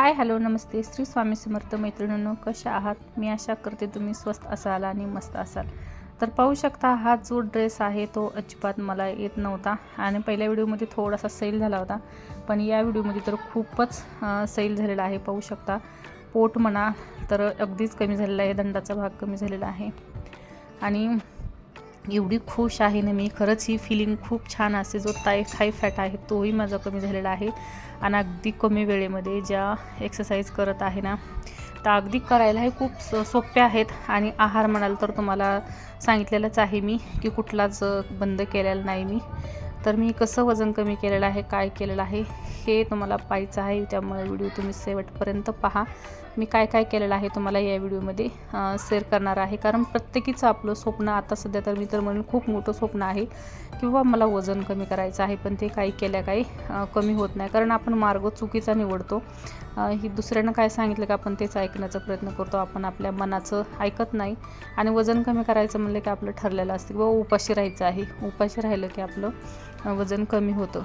Hi hello नमस्ते. श्री स्वामी समर्थ मैत्रिणींनो कशा आहात? मी आशा करते तुम्ही स्वस्त असाल आणि मस्त असाल. तर पाहू शकता हा जो ड्रेस आहे तो अजिबात मला येत नव्हता. आणि पहिल्या व्हिडिओमध्ये थोडासा सैल झाला होता. पण या व्हिडिओमध्ये तर खूपच सेल सैल झालेला आहे. पाहू शकता पोट म्हणा तर अगदीच कमी झालेला आहे. दंडाचा भाग कमी झालेला आहे. आणि एवढी खुश आहे ना मी. खरंच ही फिलिंग खूप छान असते. जो ताय थाय फॅट आहे तोही माझा कमी झालेला आहे. आणि अगदी कमी वेळेमध्ये ज्या एक्सरसाइज करत आहे ना तर अगदी करायला हे खूप स- आहेत. आणि आहार म्हणाल तर तुम्हाला सांगितलेलंच आहे मी की कुठलाच बंद केलेला नाही मी. तर मी कसं वजन कमी केलेलं आहे काय केलेलं आहे हे तुम्हाला पाहायचं आहे. त्यामुळे व्हिडिओ तुम्ही शेवटपर्यंत पहा. मी काय काय केलेलं आहे तुम्हाला या व्हिडिओमध्ये शेअर करणार आहे. कारण प्रत्येकीचं आपलं स्वप्न आता सध्या तर मी तर म्हणून खूप मोठं स्वप्न आहे किंवा मला वजन कमी करायचं आहे पण ते काही केल्या काही कमी होत नाही. कारण आपण मार्ग चुकीचा निवडतो. ही दुसऱ्यानं काय सांगितलं का आपण तेच ऐकण्याचा प्रयत्न करतो. आपण आपल्या मनाचं ऐकत नाही. आणि वजन कमी करायचं म्हणलं की आपलं ठरलेलं असतं किंवा उपाशी राहायचं आहे. उपाशी राहिलं की आपलं वजन कमी होतं.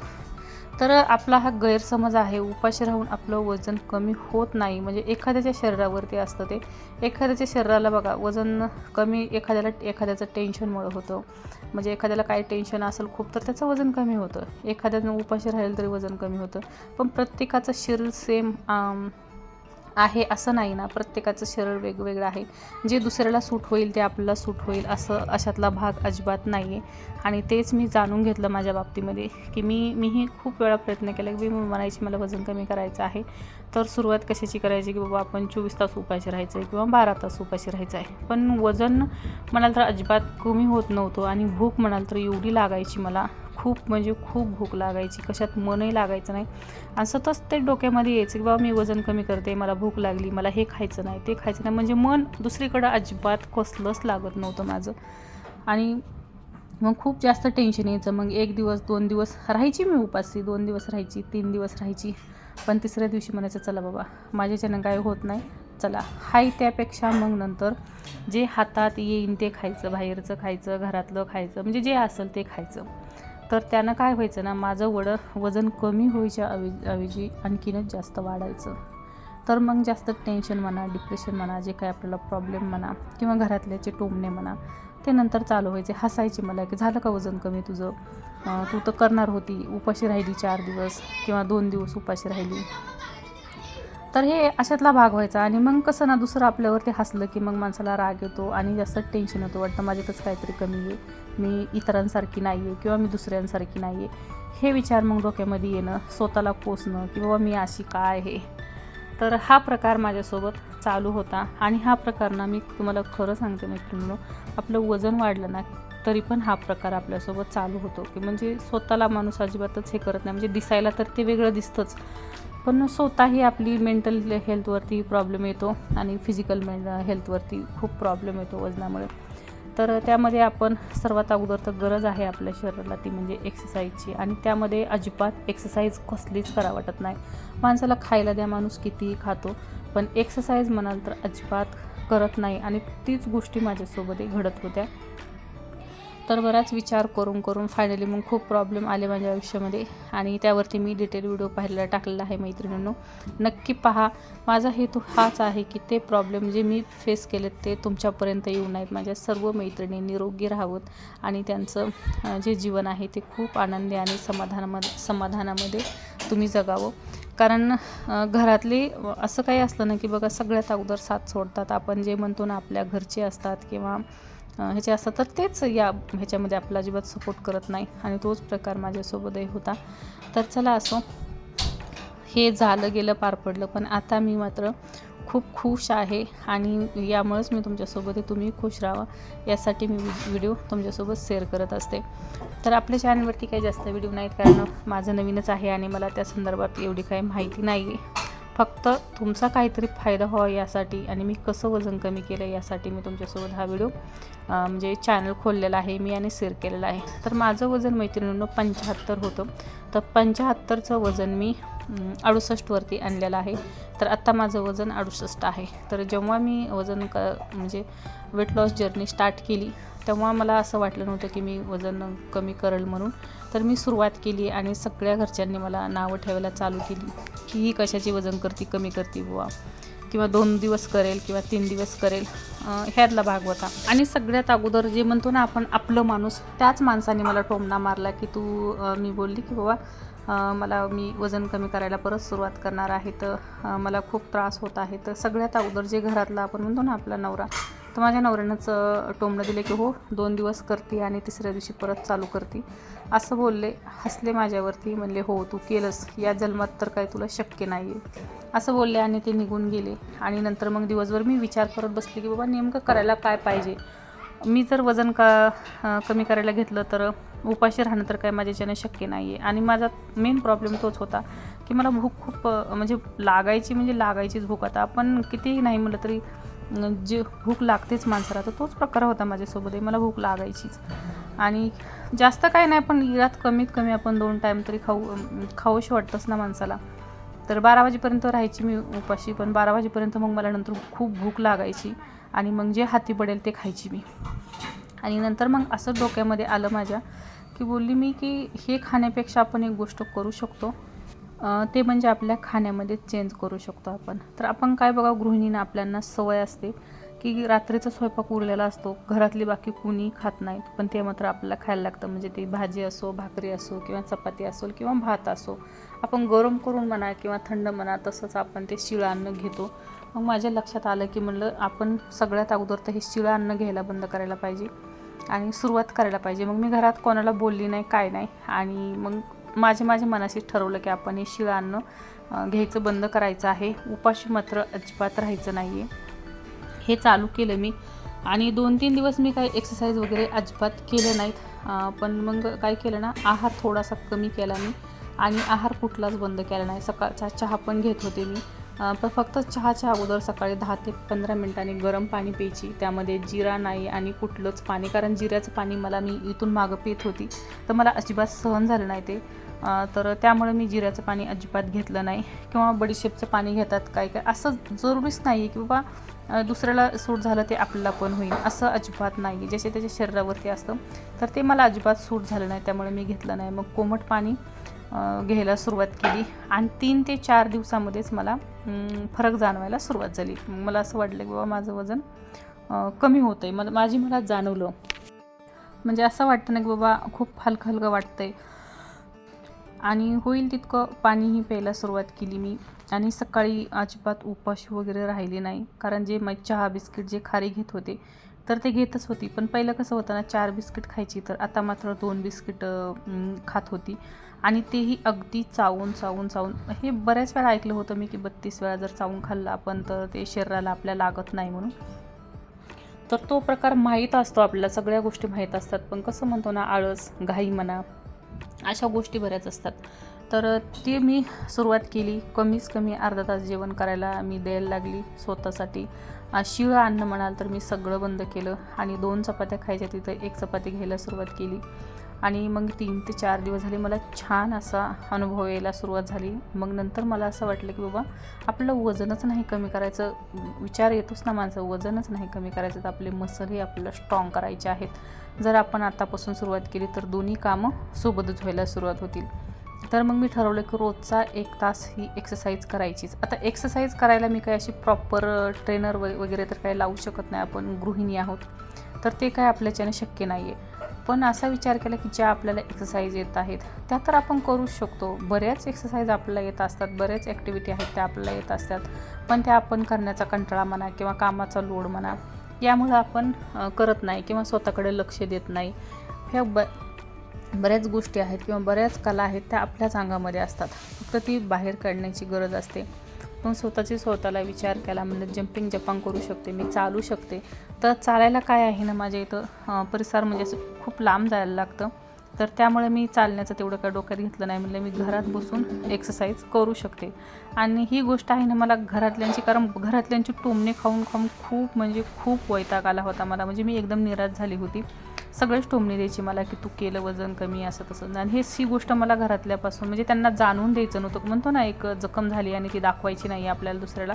तर आपला हा गैरसमज आहे उपाशी राहून आपलं वजन कमी होत नाही. म्हणजे एखाद्याच्या शरीरावरती असतं ते. एखाद्याच्या शरीराला बघा वजन कमी एखाद्याला एखाद्याचं टेन्शनमुळे होतं. म्हणजे एखाद्याला काय टेन्शन असेल खूप तर त्याचं वजन कमी होतं. एखाद्यानं उपाशी राहिलं तरी वजन कमी होतं. पण प्रत्येकाचं शरीर सेम आहे असं नाही ना. प्रत्येकाचं शरीर वेगवेगळं आहे. जे दुसऱ्याला सूट होईल ते आपल्याला सूट होईल असं अशातला भाग अजिबात नाही आहे आणि तेच मी जाणून घेतलं माझ्या बाबतीमध्ये की मी मीही खूप वेळा प्रयत्न केला की मी म्हणायची मला वजन कमी करायचं आहे. तर सुरुवात कशाची करायची की बाबा आपण चोवीस तास उपाशी राहायचं आहे किंवा बारा तास उपाशी राहायचं आहे पण वजन म्हणाल तर अजिबात कमी होत नव्हतं आणि भूक म्हणाल तर एवढी लागायची मला खूप म्हणजे खूप भूक लागायची कशात मनही लागायचं नाही. आणि सतत ते डोक्यामध्ये यायचं की बाबा मी वजन कमी करते मला भूक लागली मला हे खायचं नाही ते खायचं नाही. म्हणजे मन दुसरीकडं अजिबात कसलंच लागत नव्हतं माझं. आणि मग खूप जास्त टेन्शन यायचं. मग एक दिवस दोन दिवस राहायची मी उपासी दोन दिवस राहायची तीन दिवस राहायची. पण तिसऱ्या दिवशी म्हणायचं चला बाबा माझ्याच्यानं काय होत नाही. चला हाय त्यापेक्षा मग नंतर जे हातात येईन ते खायचं बाहेरचं खायचं घरातलं खायचं म्हणजे जे असेल ते खायचं. तर त्यानं काय व्हायचं ना माझं वडं वजन कमी व्हायच्या ऐवजी ऐवजी आणखीनच जास्त वाढायचं. तर मग जास्त टेन्शन म्हणा डिप्रेशन म्हणा जे काय आपल्याला प्रॉब्लेम म्हणा किंवा घरातल्याचे टोमणे म्हणा ते नंतर चालू व्हायचे. हसायचे मला की झालं का वजन कमी तुझं? तू तर करणार होती उपाशी राहिली चार दिवस किंवा दोन दिवस उपाशी राहिली. तर हे अशातला भाग व्हायचा आणि मग कसं ना दुसरं आपल्यावरती हसलं की मग माणसाला राग येतो आणि जास्त टेन्शन येतो. वाटतं माझ्यातच काहीतरी कमी आहे. मी इतरांसारखी नाही आहे किंवा मी दुसऱ्यांसारखी नाही आहे हे विचार मग डोक्यामध्ये येणं स्वतःला कोसणं की बाबा मी अशी काय आहे? तर हा प्रकार माझ्यासोबत चालू होता आणि हा प्रकार ना मी तुम्हाला खरं सांगते मैत्रिणींनो आपलं वजन वाढलं ना तरी पण हा प्रकार आपल्यासोबत चालू होतो. की म्हणजे स्वतःला माणूस अजिबातच हे करत नाही. म्हणजे दिसायला तर ते वेगळं दिसतंच. पण स्वतःही आपली मेंटल हेल्थवरती प्रॉब्लेम येतो आणि फिजिकल मेंट हेल्थवरती खूप प्रॉब्लेम येतो वजनामुळे. तर त्यामध्ये आपण सर्वात अगोदर तर गरज आहे आपल्या शरीराला ती म्हणजे एक्सरसाइजची आणि त्यामध्ये अजिबात एक्सरसाइज कसलीच करा वाटत नाही. माणसाला खायला द्या माणूस कितीही खातो पण एक्सरसाइज म्हणाल तर अजिबात करत नाही. आणि तीच गोष्टी माझ्यासोबतही घडत होत्या. तर बराच विचार करून करून फायनली मग खूप प्रॉब्लेम आले माझ्या आयुष्यामध्ये. आणि त्यावरती मी डिटेल व्हिडिओ पाहायला टाकलेला आहे मैत्रिणींनो. नक्की पहा. माझा हेतू हाच आहे की ते प्रॉब्लेम जे मी फेस केलेत ते तुमच्यापर्यंत येऊ नयेत. माझ्या सर्व मैत्रिणी निरोगी राहावत आणि त्यांचं जे जीवन आहे ते खूप आनंदी आणि समाधानामध्ये समाधानामध्ये तुम्ही जगावं. कारण घरातले असं काही असलं ना की बघा सगळ्यात अगोदर साथ सोडतात. आपण जे म्हणतो ना आपल्या घरचे असतात किंवा ह्याचे असतात. तर तेच या ह्याच्यामध्ये आपला अजिबात सपोर्ट करत नाही. आणि तोच प्रकार माझ्यासोबतही होता. तर चला असो हे झालं गेलं पार पडलं. पण आता मी मात्र खूप खुश आहे. आणि यामुळेच मी तुमच्यासोबत आहे तुम्ही खुश राहा. यासाठी मी व्हिडिओ तुमच्यासोबत शेअर करत असते. तर आपल्या चॅनलवरती काही जास्त व्हिडिओ नाहीत. कारण माझं नवीनच आहे आणि मला त्या संदर्भात एवढी काही माहिती नाही आहे फक्त तुमचा काहीतरी फायदा व्हावा यासाठी आणि मी कसं वजन कमी केलं यासाठी मी तुमच्यासोबत हा व्हिडिओ म्हणजे चॅनल खोललेला आहे मी आणि शेअर केलेला आहे. तर माझं वजन मैत्रिणींनो पंच्याहत्तर होतं. तर पंच्याहत्तरचं वजन मी अडुसष्टवरती आणलेलं आहे. तर आत्ता माझं वजन अडुसष्ट आहे. तर जेव्हा मी वजन क म्हणजे वेट लॉस जर्नी स्टार्ट केली तेव्हा मला असं वाटलं नव्हतं की मी वजन कमी करेल म्हणून. तर मी सुरुवात केली आणि सगळ्या घरच्यांनी मला नावं ठेवायला चालू केली की ही कशाची वजन करते कमी करते बुवा. किंवा दोन दिवस करेल किंवा तीन दिवस करेल ह्यातला भाग होता. आणि सगळ्यात अगोदर जे म्हणतो ना आपण आपलं माणूस त्याच माणसाने मला टोमणा मारला की तू मी बोलली की बाबा मला मी वजन कमी करायला परत सुरुवात करणार आहे तर मला खूप त्रास होत आहे. तर सगळ्यात अगोदर जे घरातला आपण म्हणतो ना आपला नवरा तर माझ्या नवऱ्यानंच टोमणं दिले की हो दोन दिवस करते आणि तिसऱ्या दिवशी परत चालू करते. असं बोलले हसले माझ्यावरती म्हणले हो तू केलंस. या जन्मात तर काय तुला शक्य नाही आहे असं बोलले आणि ते निघून गेले. आणि नंतर मग दिवसभर मी विचार करत बसले की बाबा नेमकं करायला काय पाहिजे? मी जर वजन का कमी करायला घेतलं तर उपाशी राहणं तर काय माझ्याच्याने शक्य नाही आहे आणि माझा मेन प्रॉब्लेम तोच होता की मला भूक खूप म्हणजे लागायची म्हणजे लागायचीच भूक आता. आपण कितीही नाही म्हटलं तरी जे भूक लागतेच माणसाला तर तोच प्रकार होता माझ्यासोबतही मला भूक लागायचीच. आणि जास्त काय नाही पण यात कमीत कमी आपण दोन टाईम तरी खाऊ खाऊशी वाटतंच ना माणसाला. तर बारा वाजेपर्यंत राहायची मी उपाशी पण बारा वाजेपर्यंत मग मला नंतर खूप भूक लागायची. आणि मग जे हाती पडेल ते खायची मी. आणि नंतर मग असं डोक्यामध्ये आलं माझ्या की बोलली मी की हे खाण्यापेक्षा आपण एक गोष्ट करू शकतो. ते म्हणजे आपल्या खाण्यामध्ये चेंज करू शकतो आपण. तर आपण काय बघा गृहिणींना आपल्यांना सवय असते की रात्रीचा स्वयंपाक उरलेला असतो घरातली बाकी कुणी खात नाहीत पण ते मात्र आपल्याला खायला लागतं. म्हणजे ती भाजी असो भाकरी असो किंवा चपाती असो किंवा भात असो. आपण गरम करून म्हणा किंवा थंड म्हणा तसंच आपण ते शिळं अन्न घेतो. मग माझ्या लक्षात आलं की म्हणलं आपण सगळ्यात अगोदर तर हे शिळं अन्न घ्यायला बंद करायला पाहिजे आणि सुरुवात करायला पाहिजे. मग मी घरात कोणाला बोलली नाही काय नाही आणि मग माझ्या माझ्या मनाशी ठरवलं की आपण हे शिळं अन्न घ्यायचं बंद करायचं आहे. उपाशी मात्र अजिबात राहायचं नाही आहे हे चालू केलं मी आणि दोन तीन दिवस मी काही एक्सरसाइज वगैरे अजिबात केले नाहीत. पण मग काय केलं ना आहार थोडासा कमी केला मी आणि आहार कुठलाच बंद केला नाही. सकाळचा चहा पण घेत होते मी. पण फक्त चहाच्या अगोदर सकाळी दहा ते पंधरा मिनिटांनी गरम पाणी प्यायची. त्यामध्ये जिरा नाही आणि कुठलंच पाणी कारण जिऱ्याचं पाणी मला मी इथून मागं पित होती. तर मला अजिबात सहन झालं नाही ते. तर त्यामुळे मी जिऱ्याचं पाणी अजिबात घेतलं नाही. किंवा बडीशेपचं पाणी घेतात काय काय असं जरुरीच नाही आहे की बाबा दुसऱ्याला सूट झालं ते आपल्याला पण होईल. असं अजिबात नाही जसे त्याच्या शरीरावरती असतं. तर ते मला अजिबात सूट झालं नाही. त्यामुळे मी घेतलं नाही. मग कोमट पाणी घ्यायला सुरुवात केली. आणि तीन ते चार दिवसामध्येच मला फरक जाणवायला सुरुवात झाली. मला असं वाटलं की बाबा माझं वजन कमी होतं आहे मला माझी मला जाणवलं. म्हणजे असं वाटतं ना की बाबा खूप हलकं हलकं वाटतं आहे आणि होईल तितकं पाणीही प्यायला सुरुवात केली मी. आणि सकाळी अजिबात उपाशी वगैरे राहिली नाही. कारण जे मग चहा बिस्किट जे खारी घेत होते तर ते घेतच होती. पण पहिलं कसं होतं ना चार बिस्किट खायची तर आता मात्र दोन बिस्किट खात होती. आणि तेही अगदी चावून चावून चावून. हे बऱ्याच वेळा ऐकलं होतं मी की बत्तीस वेळा जर चावून खाल्लं आपण तर ते शरीराला आपल्या लागत नाही म्हणून. तर तो प्रकार माहीत असतो आपल्याला सगळ्या गोष्टी माहीत असतात. पण कसं म्हणतो ना आळस घाई म्हणा अशा गोष्टी बऱ्याच असतात. तर ते मी सुरुवात केली. कमीच कमी अर्धा तास जेवण करायला मी द्यायला लागली स्वतःसाठी. शिळं अन्न म्हणाल तर मी सगळं बंद केलं आणि दोन चपात्या खायच्या तिथं एक चपाती घ्यायला सुरुवात केली. आणि मग तीन ते चार दिवस झाले मला छान असा अनुभव यायला सुरुवात झाली. मग नंतर मला असं वाटलं की बाबा आपलं वजनच नाही कमी करायचं. विचार येतोच ना माझं वजनच नाही कमी करायचं. तर आपले मसलही आपल्याला स्ट्रॉंग करायचे आहेत. जर आपण आतापासून सुरुवात केली तर दोन्ही कामं सोबतच व्हायला सुरुवात होतील. तर मग मी ठरवलं की रोजचा एक तास ही एक्सरसाइज करायचीच. आता एक्सरसाइज करायला मी काही अशी प्रॉपर ट्रेनर व वगैरे तर काही लावू शकत नाही. आपण गृहिणी आहोत. तर ते काय आपल्याच्याने शक्य नाही आहे पण असा विचार केला की ज्या आपल्याला एक्सरसाइज येत आहेत त्या तर आपण करू शकतो. बऱ्याच एक्सरसाइज आपल्याला येत असतात बऱ्याच ॲक्टिव्हिटी आहेत त्या आपल्याला येत असतात. पण त्या आपण करण्याचा कंटाळा म्हणा किंवा कामाचा लोड म्हणा यामुळं आपण करत नाही किंवा स्वतःकडे लक्ष देत नाही. ह्या ब बऱ्याच गोष्टी आहेत किंवा बऱ्याच कला आहेत त्या आपल्याच अंगामध्ये असतात. फक्त ती बाहेर काढण्याची गरज असते. पण स्वतःची स्वतःला विचार केला म्हणजे जम्पिंग जपांग करू शकते मी चालू शकते. तर चालायला काय आहे ना माझ्या इथं? परिसर म्हणजे असं खूप लांब जायला लागतं. तर त्यामुळे मी चालण्याचं तेवढं काय डोक्यात घेतलं नाही. म्हणलं मी घरात बसून एक्सरसाइज करू शकते. आणि ही गोष्ट आहे ना मला घरातल्यांची कारण घरातल्यांची टोमणे खाऊन खाऊन खूप म्हणजे खूप वैताग आला होता मला. म्हणजे मी एकदम निराश झाली होती. सगळेच टोमणी द्यायची मला की तू केलं वजन कमी असं तसं. आणि हेच ही गोष्ट मला घरातल्यापासून म्हणजे त्यांना जाणून द्यायचं नव्हतं. म्हणतो ना एक जखम झाली आणि ती दाखवायची नाही आपल्याला दुसऱ्याला.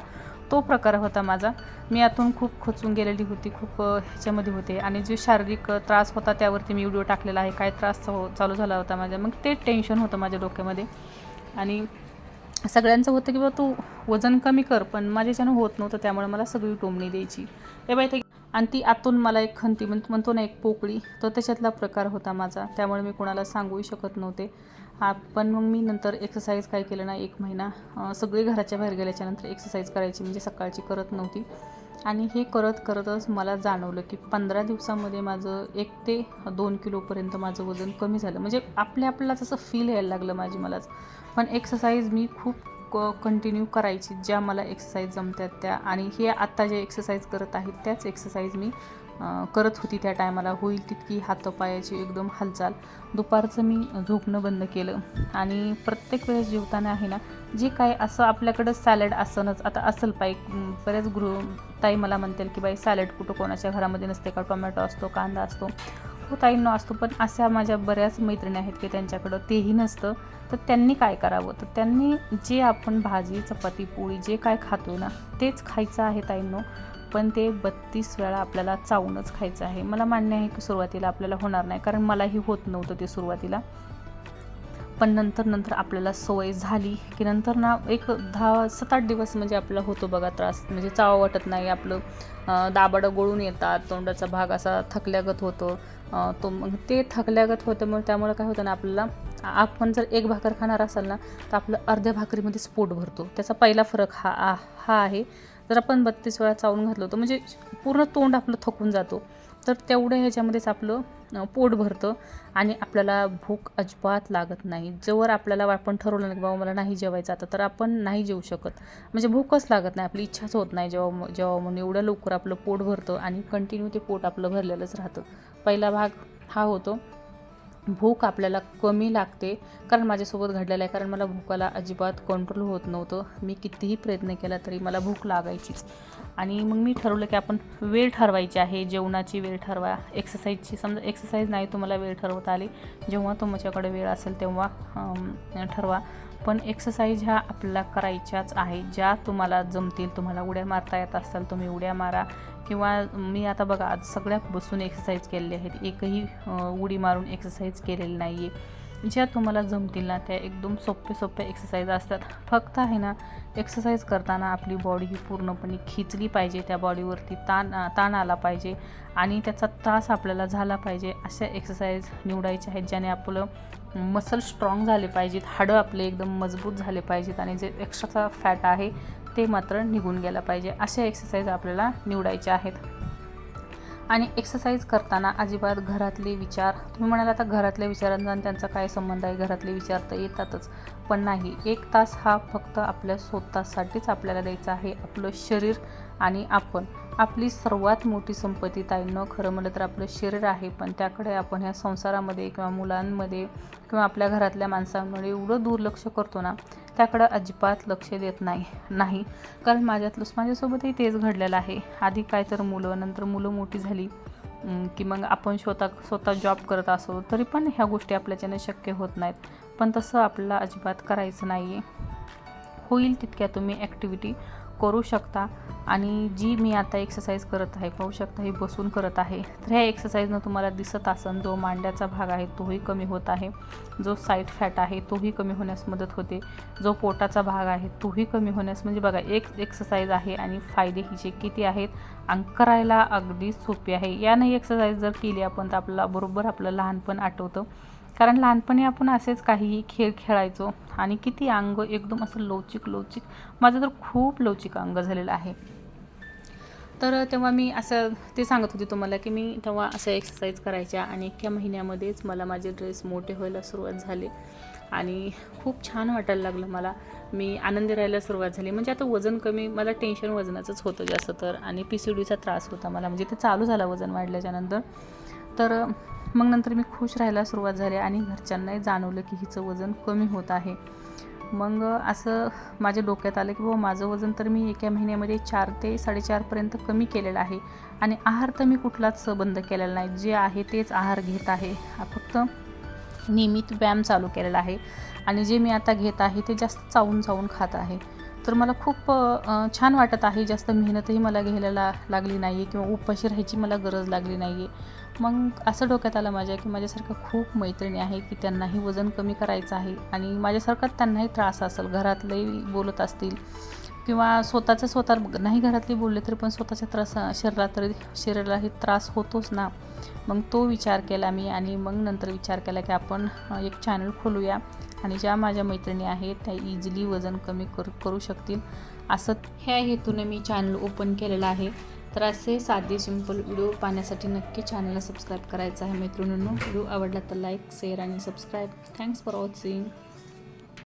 तो प्रकार होता माझा. मी यातून खूप खचून गेलेली होती खूप ह्याच्यामध्ये होते. आणि जे शारीरिक त्रास होता त्यावरती मी व्हिडिओ टाकलेला आहे. काय त्रास हो चालू झाला होता माझ्या. मग ते टेन्शन होतं माझ्या डोक्यामध्ये. आणि सगळ्यांचं होतं की बाबा तू वजन कमी कर पण माझ्याच्यानं होत नव्हतं. त्यामुळे मला सगळी टोमणी द्यायची. ए बाई ते आणि ती आतून मला एक खंती म्हण म्हणतो ना एक पोकळी तो त्याच्यातला प्रकार होता माझा. त्यामुळे मी कोणाला सांगूही शकत नव्हते. पण मग मी नंतर एक्सरसाइज काय केलं ना एक महिना. सगळे सगळी घराच्या बाहेर गेल्याच्यानंतर एक्सरसाइज करायची म्हणजे सकाळची करत नव्हती. आणि हे करत करतच मला जाणवलं की पंधरा दिवसामध्ये माझं एक ते दोन किलोपर्यंत माझं वजन कमी झालं. म्हणजे आपल्या आपल्याला तसं फील यायला लागलं माझी मलाच. पण एक्सरसाइज मी खूप क कंटिन्यू करायची ज्या मला एक्सरसाइज जमतात त्या. आणि हे आत्ता जे एक्सरसाइज करत आहेत त्याच एक्सरसाइज मी करत होती त्या टायमाला होईल तितकी हातपायाची एकदम हालचाल. दुपारचं मी झोपणं बंद केलं. आणि प्रत्येक वेळेस जेवताना आहे ना जे काय असं आपल्याकडं सॅलड असणंच. आता असेल पाय बऱ्याच गृह ताई मला म्हणतील की बाई सॅलड कुठं कोणाच्या घरामध्ये नसते का? टोमॅटो असतो कांदा असतो. हो, ताईंनो असतो पण अशा माझ्या बऱ्याच मैत्रिणी आहेत की त्यांच्याकडं तेही नसतं. तर त्यांनी काय करावं? तर त्यांनी जे आपण भाजी चपाती पोळी जे काय खातो ना तेच खायचं आहे ताईंनो. पण ते बत्तीस वेळा आपल्याला चावूनच खायचं आहे. मला मान्य आहे की सुरुवातीला आपल्याला होणार नाही कारण मलाही होत नव्हतं ते सुरुवातीला. पण नंतर नंतर आपल्याला सवय झाली की नंतर ना एक दहा सात आठ दिवस म्हणजे आपला होतो बघा त्रास. म्हणजे चावा वाटत नाही आपलं दाबाडं गळून येतात तोंडाचा भाग असा थकल्यागत होतो. तो मग ते थकल्यागत होतं मग त्यामुळे काय होतं ना आपल्याला आपण जर एक भाकर खाणार असाल ना तर आपलं अर्ध्या भाकरीमध्ये पोट भरतो. त्याचा पहिला फरक हा आ- हा आहे. जर आपण बत्तीस वेळा चावून घातलं होतं म्हणजे पूर्ण तोंड आपलं थकून जातो. तर तेवढं ह्याच्यामध्येच आपलं पोट भरतं आणि आपल्याला भूक अजिबात लागत नाही. जोवर आपल्याला आपण ठरवलं नाही की बाबा मला नाही जेवायचं आता तर आपण नाही जेवू शकत. म्हणजे भूकच लागत नाही आपली इच्छाच होत नाही जेव्हा जेव्हा म्हणून एवढं लवकर आपलं पोट भरतं आणि कंटिन्यू ते पोट आपलं भरलेलंच राहतं. पहिला भाग हा होतो. भूक आपल्याला कमी लागते कारण माझ्यासोबत घडलेलं आहे. कारण मला भूकाला अजिबात कंट्रोल होत नव्हतं. मी कितीही प्रयत्न केला तरी मला भूक लागायचीच आणि मग मी ठरवलं की आपण वेळ ठरवायची आहे. जेवणाची वेळ ठरवा. एक्सरसाइजची समजा एक्सरसाइज नाही तुम्हाला वेळ ठरवता आली. जेव्हा तुमच्याकडे वेळ असेल तेव्हा ठरवा. पण एक्सरसाइज ह्या आपल्याला करायच्याच आहे. ज्या तुम्हाला जमतील तुम्हाला उड्या मारता येत असाल तुम्ही उड्या मारा. किंवा मी आता बघा आज सगळ्या बसून एक्सरसाइज केलेले आहेत. एकही उडी मारून एक्सरसाइज केलेली नाही आहे ज्या तुम्हाला जमतील ना त्या एकदम सोप्या सोप्या एक्सरसाइज असतात. फक्त आहे ना एक्सरसाइज करताना आपली बॉडी ही पूर्णपणे खिचली पाहिजे त्या बॉडीवरती ताण ताण आला पाहिजे आणि त्याचा त्रास आपल्याला झाला पाहिजे अशा एक्सरसाइज निवडायच्या आहेत ज्याने आपलं मसल स्ट्रॉंग झाले पाहिजेत हाडं आपले एकदम मजबूत झाले पाहिजेत आणि जे एक्स्ट्राचा फॅट आहे ते मात्र निघून गेलं पाहिजे. अशा एक्सरसाइज आपल्याला निवडायच्या आहेत. आणि एक्सरसाइज करताना अजिबात घरातले विचार तुम्ही म्हणाल आता घरातल्या विचारांचा आणि त्यांचा काय संबंध आहे? घरातले विचार तर येतातच. पण नाही एक तास हा फक्त आपल्या स्वतःसाठीच आपल्याला द्यायचा आहे. आपलं शरीर आणि आपण. आपली सर्वात मोठी संपत्ती ताईंनं खरं म्हटलं तर आपलं शरीर आहे. पण त्याकडे आपण ह्या संसारामध्ये किंवा मुलांमध्ये किंवा आपल्या घरातल्या माणसांमध्ये एवढं दुर्लक्ष करतो ना त्याकडं अजिबात लक्ष देत नाही नाही. कारण माझ्यातलंच माझ्यासोबतही तेच घडलेलं आहे. आधी काय तर मुलं नंतर मुलं मोठी झाली की मग आपण स्वतः स्वतः जॉब करत असो तरी पण ह्या गोष्टी आपल्याच्याने शक्य होत नाहीत. पण तसं आपल्याला अजिबात करायचं नाही आहे होईल तितक्या तुम्ही ॲक्टिव्हिटी करू शकता आणि जी मी आता एक्सरसाइज करत आहे पाहू शकता ही बसून करत आहे. तर ह्या एक्सरसाइजनं तुम्हाला दिसत असन जो मांड्याचा भाग आहे तोही कमी होत आहे. जो साईड फॅट आहे तोही कमी होण्यास मदत होते. जो पोटाचा भाग आहे तोही कमी होण्यास म्हणजे बघा एक एक्सरसाइज आहे आणि फायदे हिचे किती आहेत आणि करायला अगदी सोपी आहे. यानं एक्सरसाइज जर केली आपण तर आपल्याला बरोबर आपलं लहानपण आठवतं. कारण लहानपणी आपण असेच काहीही खेळ खेळायचो आणि किती अंग एकदम असं लवचिक लवचिक माझं तर खूप लवचिक अंग झालेलं आहे. तर तेव्हा मी असं ते सांगत होते तुम्हाला की मी तेव्हा असं एक्सरसाइज करायच्या आणि एका महिन्यामध्येच मला माझे ड्रेस मोठे व्हायला सुरुवात झाली. आणि खूप छान वाटायला लागलं मला. मी आनंदी राहायला सुरुवात झाली. म्हणजे आता वजन कमी मला टेन्शन वजनाचंच होतं जास्त तर. आणि पी सी डीचा त्रास होता मला. म्हणजे ते चालू झाला वजन वाढल्याच्यानंतर तर मग नंतर मी खुश राहायला सुरुवात झाली आणि घरच्यांनाही जाणवलं की हिचं वजन कमी होत आहे. मग असं माझ्या डोक्यात आलं की बाबा माझं वजन तर मी एका महिन्यामध्ये चार ते साडेचारपर्यंत कमी केलेलं आहे आणि आहार तर मी कुठलाच बंद केलेला नाही. जे आहे तेच आहार घेत आहे. हा फक्त नियमित व्यायाम चालू केलेला आहे आणि जे मी आता घेत आहे ते जास्त चावून चावून खात आहे. तर मला खूप छान वाटत आहे. जास्त मेहनतही मला घ्यायला लागली नाही आहे किंवा उपाशी राहायची मला गरज लागली नाही आहे मग असं डोक्यात आलं माझ्या की माझ्यासारख्या खूप मैत्रिणी आहे की त्यांनाही वजन कमी करायचं आहे आणि माझ्यासारखा त्यांनाही त्रास असेल घरातलेही बोलत असतील किंवा स्वतःचं स्वतः नाही घरातले बोलले तरी पण स्वतःच्या त्रास शरीरात तरी शरीरालाही त्रास होतोच ना. मग तो विचार केला मी आणि मग नंतर विचार केला की आपण एक चॅनल खोलूया आणि ज्या माझ्या मैत्रिणी आहेत त्या इझिली वजन कमी करू करू शकतील. असं ह्या हेतूने मी चॅनल ओपन केलेलं आहे. तर असे साधे सिंपल व्हिडिओ पाहण्यासाठी नक्की चॅनलला सबस्क्राईब करायचं आहे. मैत्रिणींनो व्हिडिओ आवडला तर लाईक शेअर आणि सबस्क्राईब थँक्स फॉर वॉचिंग